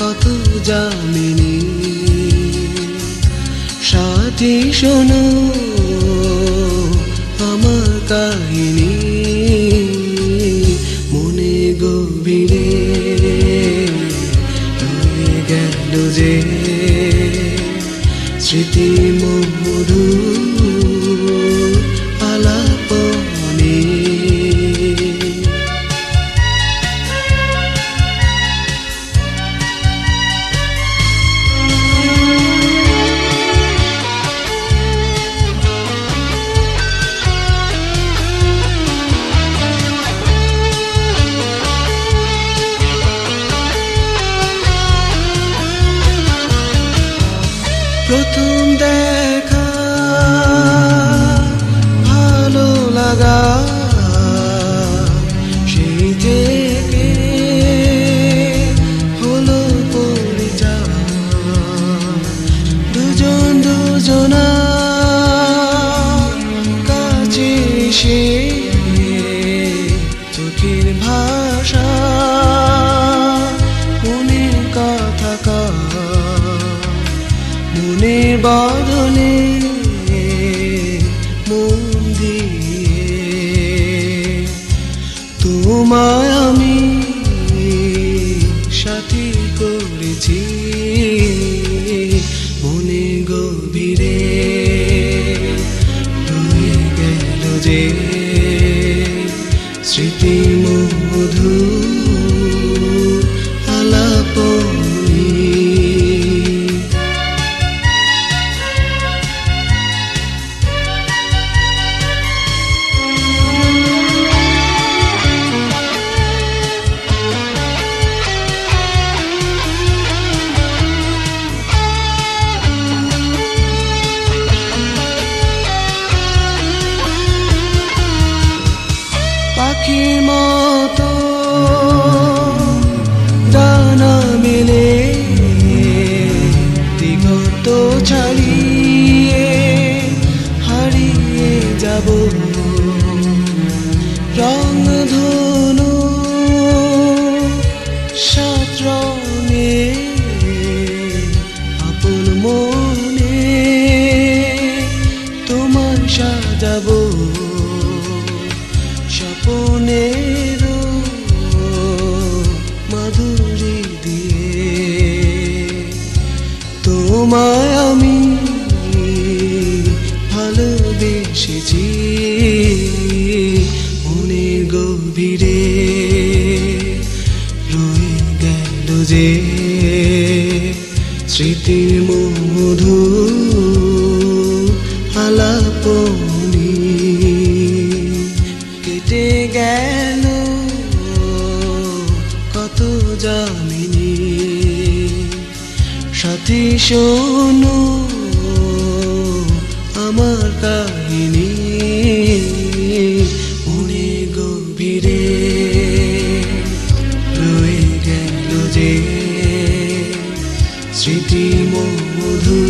কত জামিনী? সাথী শোনো আমার কাহিনী। মনে গভীরে রয়ে গেল যে স্মৃতি মধু সে চোখের ভাষা মনের কথা মনে বদলে মন দিয়ে তোমায় আমি looking তোমায় আমি ভালোবেসেছি। মনের গভীরে রয়ে গেল যে স্মৃতির মধু আলাপনি। কেটে গেল সাথী শোনো, আমার কাহিনী মনে গভীরে রয়ে গেল যে স্মৃতি মধু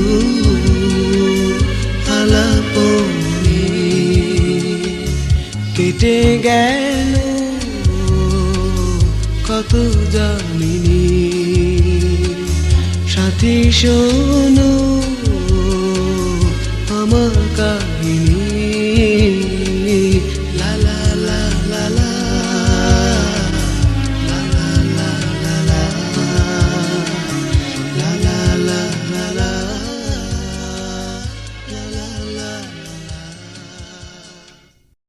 আলাপনি কেটে গেল, কত জামিনী সাথী শোনো।